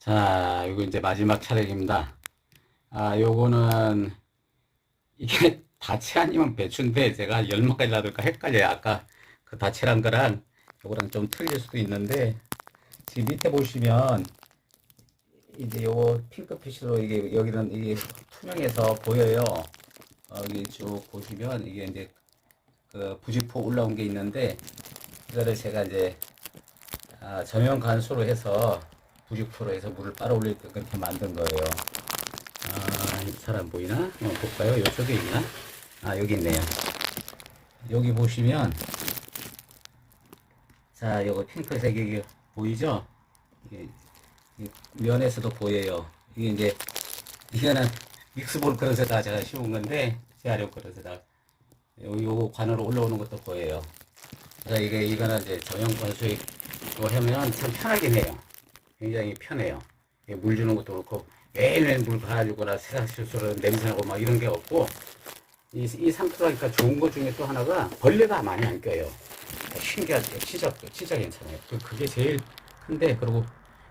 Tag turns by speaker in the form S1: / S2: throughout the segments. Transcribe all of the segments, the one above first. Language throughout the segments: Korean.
S1: 자, 이거 이제 마지막 촬영입니다. 아, 요거는 이게 다치 아니면 배추인데 제가 열마까지 놔둘까 헷갈려요. 아까 그 다치란 거랑 요거랑 좀 틀릴 수도 있는데 지금 밑에 보시면 이제 요거 핑크빛으로 이게 여기는 이게 투명해서 보여요. 어, 여기 쭉 보시면 이게 이제 그 부직포 올라온 게 있는데 이거를 제가 이제 아, 저면 간수로 해서 90%에서 물을 빨아 올릴 때 그렇게 만든 거예요. 아, 잘 안 보이나? 어, 볼까요? 이쪽에 있나? 아, 여기 있네요. 여기 보시면, 자, 요거 핑크색이 보이죠? 이게, 이 면에서도 보여요. 이게 이제, 이거는 믹스볼 그릇에다 제가 씌운 건데, 재활용 그릇에다. 요, 요 관으로 올라오는 것도 보여요. 그래서 이게, 이거는 이제 전용 관수에 이거 하면 참 편하긴 해요. 굉장히 편해요. 물 주는 것도 그렇고 매일매일 물 갈아주거나 세상 실수로 냄새나고 막 이런 게 없고 이, 이 상토라니까 좋은 것 중에 또 하나가 벌레가 많이 안 껴요. 신기하죠. 치적도 진짜 괜찮아요. 그- 그게 제일 큰데 그리고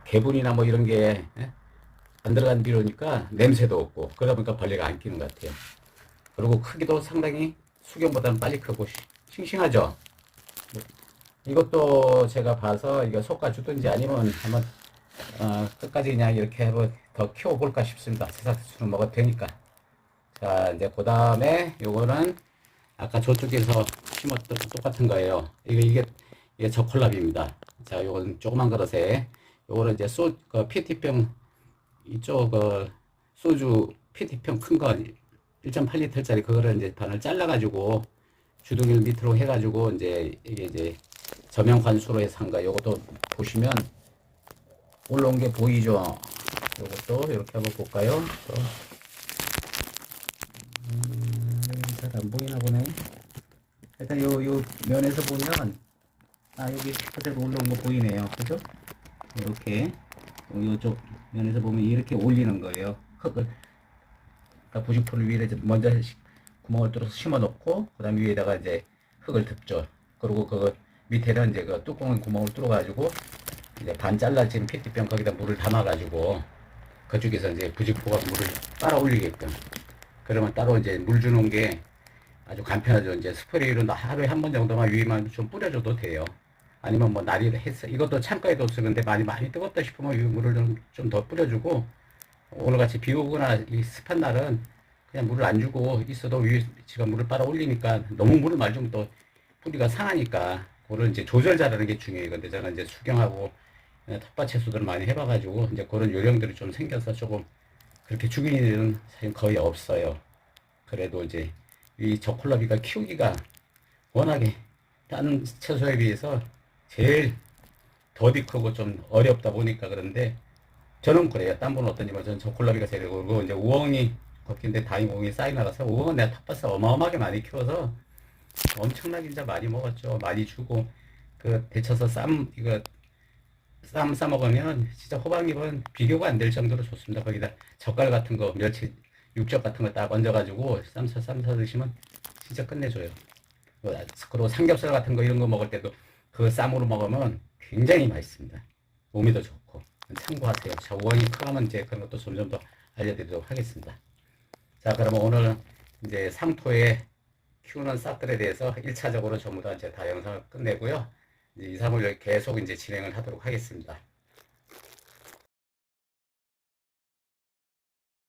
S1: 개분이나 뭐 이런 게 안 들어간 비료니까 냄새도 없고 그러다 보니까 벌레가 안 끼는 것 같아요. 그리고 크기도 상당히 수경보다는 빨리 크고 시- 싱싱하죠. 이것도 제가 봐서 이거 속가 주든지 아니면 한번 어, 끝까지 그냥 이렇게 한번 더 키워볼까 싶습니다. 세사수는 먹어도 되니까. 자, 이제 그 다음에 요거는 아까 저쪽에서 심었던 거 똑같은 거예요. 이게, 이게, 이게 저콜랍입니다. 자, 요거는 조그만 그릇에, 요거는 이제 소, 그 PT병, 이쪽, 그, 소주 PT병 큰 거, 1.8리터짜리 그거를 이제 반을 잘라가지고, 주둥이를 밑으로 해가지고, 이제, 이게 이제, 저명 관수로 해서 한 거, 요것도 보시면, 올라온 게 보이죠? 요것도 이렇게 한번 볼까요? 또. 음, 잘안 보이나 보네. 일단 요, 요 면에서 보면, 아, 여기 그대로 올라온 거 보이네요. 그죠? 이렇게, 요- 요쪽 면에서 보면 이렇게 올리는 거예요. 흙을. 그러니까 90%를 위에 먼저 시- 구멍을 뚫어서 심어 놓고, 그 다음 위에다가 이제 흙을 덮죠. 그리고 그 밑에는 이제 그 뚜껑 구멍을 뚫어가지고, 이제 반 잘라진 페트병 거기다 물을 담아가지고 그쪽에서 이제 부직포가 물을 빨아 올리게끔 그러면 따로 이제 물 주는 게 아주 간편하죠. 이제 스프레이로 하루에 한 번 정도만 위에만 좀 뿌려줘도 돼요. 아니면 뭐 날이 했어. 이것도 창가에도 쓰는데 많이 많이 뜨겁다 싶으면 이 물을 좀 더 뿌려주고 오늘같이 비 오거나 이 습한 날은 그냥 물을 안 주고 있어도 위에 지금 물을 빨아 올리니까 너무 물을 많이 주면 또 뿌리가 상하니까 그걸 이제 조절 잘하는 게 중요해요. 근데 저는 이제 수경하고 예, 텃밭 채소들을 많이 해봐가지고 이제 그런 요령들이 좀 생겨서 조금 그렇게 죽이는 일은 사실 거의 없어요. 그래도 이제 이 저콜라비가 키우기가 워낙에 다른 채소에 비해서 제일 더디 크고 좀 어렵다 보니까 그런데 저는 그래요. 딴 분은 어떠냐면 저는 저콜라비가 제일 그리고 이제 우엉이 걷긴데 다임 우엉이 쌓이 나가서 우엉은 내가 텃밭에서 어마어마하게 많이 키워서 엄청나게 진짜 많이 먹었죠. 많이 주고 그 데쳐서 쌈 이거 쌈 싸 먹으면 진짜 호박잎은 비교가 안 될 정도로 좋습니다. 거기다 젓갈 같은 거 멸치 육젓 같은 거 딱 얹어가지고 쌈싸 쌈싸 드시면 진짜 끝내줘요. 뭐, 그리고 삼겹살 같은 거 이런 거 먹을 때도 그 쌈으로 먹으면 굉장히 맛있습니다. 몸이 더 좋고 참고하세요. 자, 우엉이 크면 이제 그런 것도 점점 더 알려드리도록 하겠습니다. 자, 그러면 오늘 이제 상토에 키우는 싹들에 대해서 1차적으로 전부 다 이제 다 영상을 끝내고요. 2, 3일 계속 이제 진행을 하도록 하겠습니다.